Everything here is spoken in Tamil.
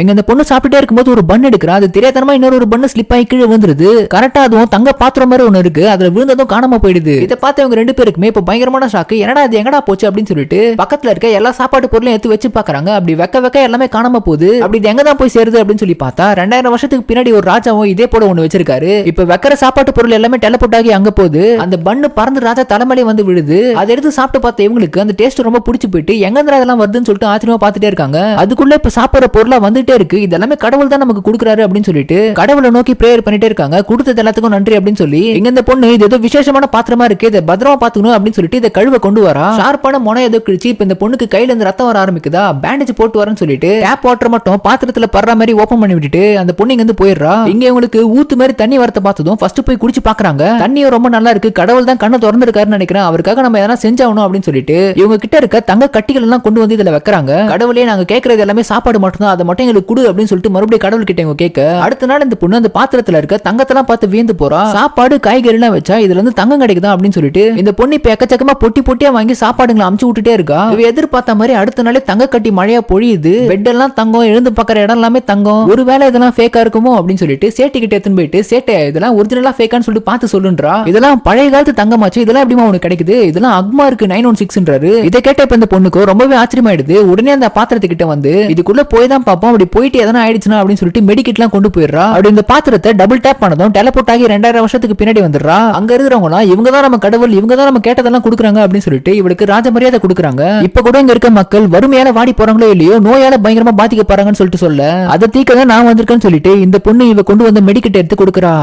இங்க இந்த பொண்ணு சாப்பிட்டுட்டே இருக்கும்போது ஒரு பன் எடுக்கிறா அது தெரியாதனமா இன்னொரு ஒரு பண்ணு ஸ்லிப் ஆகி கீழே விழுந்துருது. கரெக்டா அதுவும் தங்க பாத்திரம் மாதிரி ஒண்ணு இருக்கு. அதுல விழுந்ததும் காணாம போயிடுது. இதை பார்த்து இவங்க ரெண்டு பேருக்குமே இப்ப பயங்கரமான ஷாக்கு என்னடா அது எங்கடா போச்சு அப்படின்னு சொல்லிட்டு பக்கத்துல இருக்க எல்லா சாப்பாட்டு பொருளையும் எடுத்து வச்சு பாக்குறாங்க அப்படி வெக்க வெக்க எல்லாமே காணாம போகுது. அப்படி இது எங்க தான் போய் சேருது அப்படின்னு சொல்லி பார்த்தா ரெண்டாயிரம் வருஷத்துக்கு பின்னாடி ஒரு ராஜாவும் இதே போல ஒண்ணு வச்சிருக்காரு. இப்ப வெக்கிற சாப்பாட்டு பொருள் எல்லாமே டெலபோர்ட் ஆகி அங்க போகுது. அந்த பண்ணு பறந்து ராஜா தலைமையிலே வந்து விழுது. அதை எடுத்து சாப்பிட்டு பார்த்த இவங்களுக்கு அந்த டேஸ்ட் ரொம்ப பிடிச்சு போயிட்டு எங்க இருந்து அதெல்லாம் வருதுன்னு சொல்லிட்டு ஆச்சரியமா பார்த்துட்டே இருக்காங்க. அதுக்குள்ள இப்ப சாப்பிடுற பொருளா வந்துட்டே இருக்கு. இதெல்லாமே கடவுள் தான் நமக்கு கொடுக்குறாரு அப்படின்னு சொல்லிட்டு கடவுளை நோக்கி பிரேயர் பண்ணிட்டே இருக்காங்க. கொடுத்தது எல்லாத்துக்கும் நன்றி அப்படின்னு சொல்லி இங்க இந்த பொண்ணு இது ஏதோ விசேஷமான பாத்திரமா இருக்கு. இதை பத்திரமா பாத்துக்கணும் அப்படின்னு சொல்லிட்டு இதை கழுவ கொண்டு வரா. ஷார்ப்பான முனை ஏதோ கிழிச்சு இப்ப இந்த பொண்ணுக்கு கையில இருந்து ரத்தம் வர ஆரம்பிக்குதா? பேண்டேஜ் போட்டு வரேன்னு சொல்லிட்டு டேப் வாட்டர் மட்டும் பாத்திரத்துல படுற மாதிரி ஓபன் பண்ணி விட்டுட்டு அந்த பொண்ணு இங்க இருந்து போயிடுறா. இங்க இவங்களுக்கு ஊத்து மாதிரி தண்ணி வரத பார்த்ததும் ஃபர்ஸ்ட் போய் குடிச்சு பாக்குறாங்க. தண்ணியும் ரொம்ப நல்லா இருக்கு. கடவுள் தான் கண்ணை திறந்திருக்காருன்னு நினைக்கிறேன். அவருக்காக நம்ம எதனா செஞ்சாகணும் அப்படின்னு சொல்லிட்டு இவங்க கிட்ட இருக்க தங்க கட்டிகள் எல்லாம் கொண்டு வந்து இதுல வைக்கிறாங்க. கடவுளே நாங்க கேட்கறது எல்லாமே சாப்பாடு மட்டும் தான் அதை மட்டும் எங்களுக்கு கொடு அப்படின்னு சொல்லிட்டு மறுபடியும் கடவுள் கிட்ட இவங்க கேட்க அடுத்த நாள் இந்த பொண்ணு அந்த பாத்திரத்துல இருக்க தங்கத்தெல்லாம் பார்த்து வியந்து போறா. சாப்பாடு காய்கறி எல்லாம் வச்சா இதுல இருந்து தங்கம் கிடைக்குதா அப்படின்னு சொல்லிட்டு இந்த பொண்ணு இப்ப எக்கச்சக்கமா பொட்டி பொட்டியா வாங்கி சாப்பாடுங்களை அமுச்சு விட்டுட்டே இருக்கா. இவ எதிர்பார்த்த மாதிரி அடுத்த நாளே தங்க கட்டி மழையா பொழியுது. பெட் எல்லாம் தங்கம் எழுந்து பாக்குற இடம் எல்லாமே தங்கம். ஒருவேளை இதெல்லாம் ஃபேக்கா இருக்குமோ அப்படின்னு சொல்லிட்டு சேட்டி கிட்ட எடுத்துன்னு போயிட்டு சேட்டை இதெல்லாம் ஒரிஜினலா ஃபேக்கான்னு சொல்லிட்டு பார்த்து சொல்லுன்றா. இதெல்லாம் பழைய காலத்து தங்கமாச்சு இதெல்லாம் எப்படிமா உனக்கு கிடைக்குது? இதெல்லாம் அக்மா இருக்கு நைன் ஒன் சிக்ஸ்ன்றாரு இதை கேட்ட இப்ப இந்த பொண்ணுக்கு ரொம்பவே ஆச்சரியமாயிடுது. உடனே அந்த பாத்திரத்துக்கிட்ட வந்து இதுக்குள்ள போய் தான் பார்ப்போம் அப்படி போயிட்டு எதனா ஆயிடுச்சுனா அப்படின்னு சொல்லிட்டு மெடிக்கெட்லாம் கொண்டு போயிடுறா. அப்படி இந்த பாத்திரத்தை டபுள் டேப் பண்ணதும் டெலபோர்ட் ஆகி ரெண்டாயிரம் வருஷத்துக்கு பின்னாடி வந்துடுறா. அங்க இருக்கிறவங்க இவங்க தான் நம்ம கடவுள் இவங்க தான் நம்ம கேட்டதெல்லாம் கொடுக்குறாங்க அப்படின்னு சொல்லிட்டு இவளுக்கு ராஜ மரியாதை கொடுக்குறாங்க. இப்ப கூட இங்க இருக்க மக்கள் வறுமையால வாடி போறாங்களோ இல்லையோ நோயால பயங்கரமா பாதிக்கப்படுறாங்கன்னு சொல்லிட்டு சொல்ல அதை தீக்க தான் நான் வந்திருக்கேன்னு சொல்லிட்டு இந்த பொண்ணு இவ கொண்டு வந்து மெடிக்கெட் எடுத்து கொடுக்குறா.